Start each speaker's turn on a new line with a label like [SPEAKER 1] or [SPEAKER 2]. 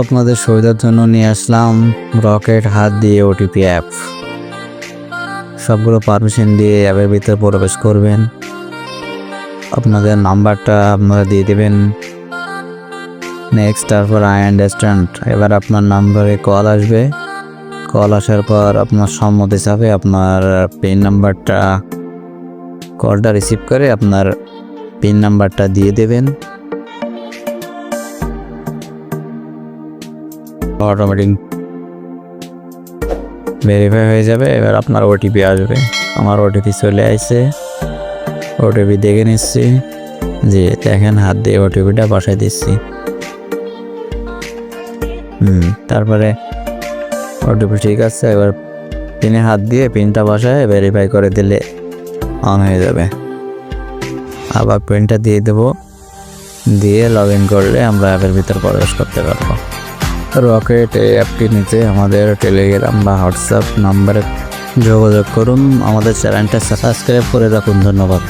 [SPEAKER 1] আপনাদের সুবিধার জন্য নিয়ে আসলাম রকেট, হাত দিয়ে ওটিপি অ্যাপ সবগুলো পারমিশন দিয়ে অ্যাপের ভিতরে প্রবেশ করবেন। আপনাদের নাম্বারটা আপনারা দিয়ে দেবেন। নেক্সট তারপর আই আন্ডারস্ট্যান্ড এবার আপনার নাম্বারে কল আসবে। কল আসার পর আপনার সম্মতি হিসাবে আপনার পিন নাম্বারটা কলটা রিসিভ করে আপনার পিন নাম্বারটা দিয়ে দেবেন। অটোমেটিক ভেরিফাই হয়ে যাবে, এবার আপনার ওটিপি আসবে। আমার ওটিপি চলে আসছে। ওটিপি দেখে নিচ্ছি। যে দেখেন, হাত দিয়ে ওটিপিটা বসাই দিচ্ছি। হুম, তারপরে ওটিপি ঠিক আছে, এবার পিনে হাত দিয়ে পিনটা বসায় ভেরিফাই করে দিলে অন হয়ে যাবে। আবার পিনটা দিয়ে দেবো। দিয়ে লগ ইন করলে আমরা অ্যাপের ভিতর প্রবেশ করতে পারব। রকেট এই অ্যাপটি নিতে আমাদের টেলিগ্রাম বা হোয়াটসঅ্যাপ নাম্বারে যোগাযোগ করুন। আমাদের চ্যানেলটা সাবস্ক্রাইব করে রাখুন। ধন্যবাদ।